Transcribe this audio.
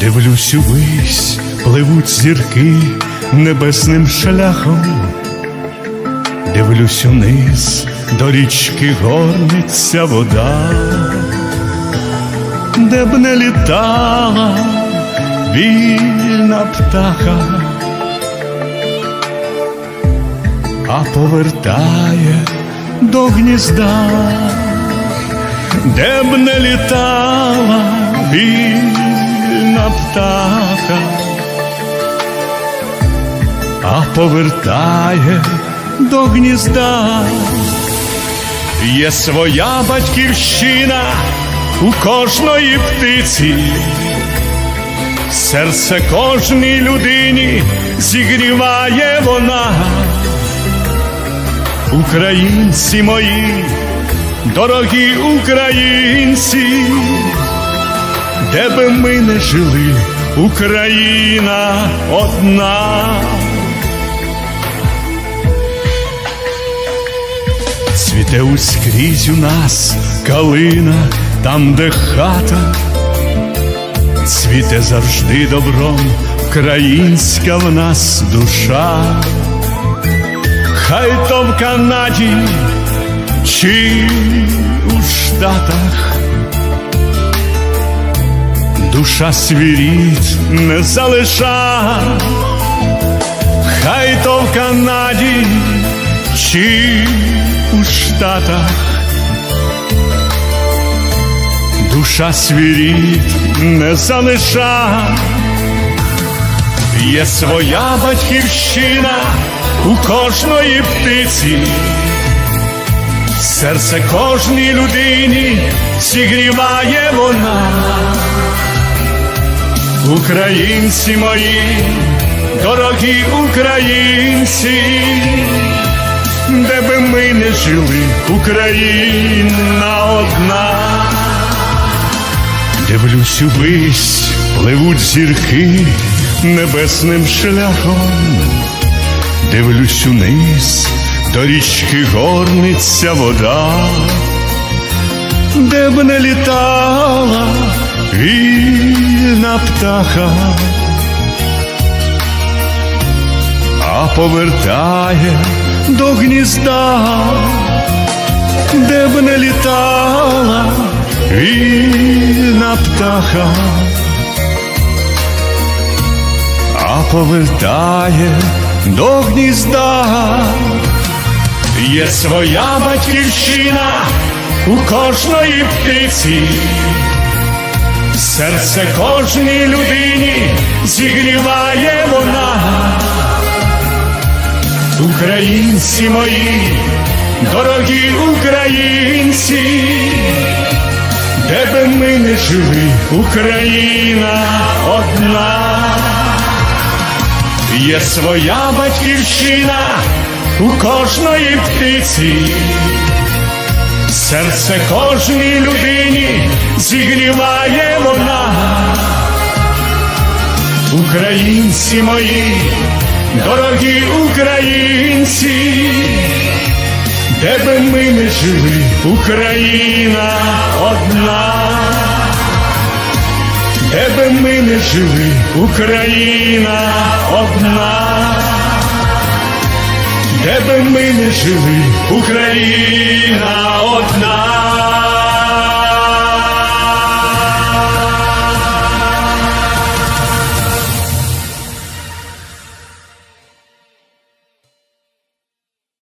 Дивлюсь увись, пливуть зірки небесним шляхом, дивлюсь униз, до річки горниться вода, де б не літала вільна птаха, а повертає до гнізда, де б не літала вільна птаха, а повертає до гнізда. Є своя батьківщина у кожної птиці, серце кожній людині зігріває вона. Українці мої, дорогі українці, де би ми не жили, Україна одна. Цвіте ускрізь у нас калина, там, де хата, цвіте завжди добром, українська в нас душа, хай то в Канаді чи у Штатах. Душа свіріт не залиша, хай то в Канаді чи у Штатах. Душа свіріт не залиша, є своя батьківщина у кожної птиці, серце кожній людині зігріває вона. Українці мої, дорогі українці, де би ми не жили, Україна одна. Дивлюсь увись, пливуть зірки небесним шляхом, дивлюсь униз, до річки горниться вода, де б не літала вільна птаха, а повертає до гнізда, де б не літала вільна птаха, а повертає до гнізда, є своя батьківщина у кожної птиці. Серце кожній людині зігріває вона, українці мої, дорогі українці, де би ми не жили, Україна одна, є своя батьківщина у кожної птиці. Серце кожній людині зігріває вона, українці мої, дорогі українці, де би ми не жили, Україна одна, де би ми не жили, Україна одна де би ми не жили, Україна одна.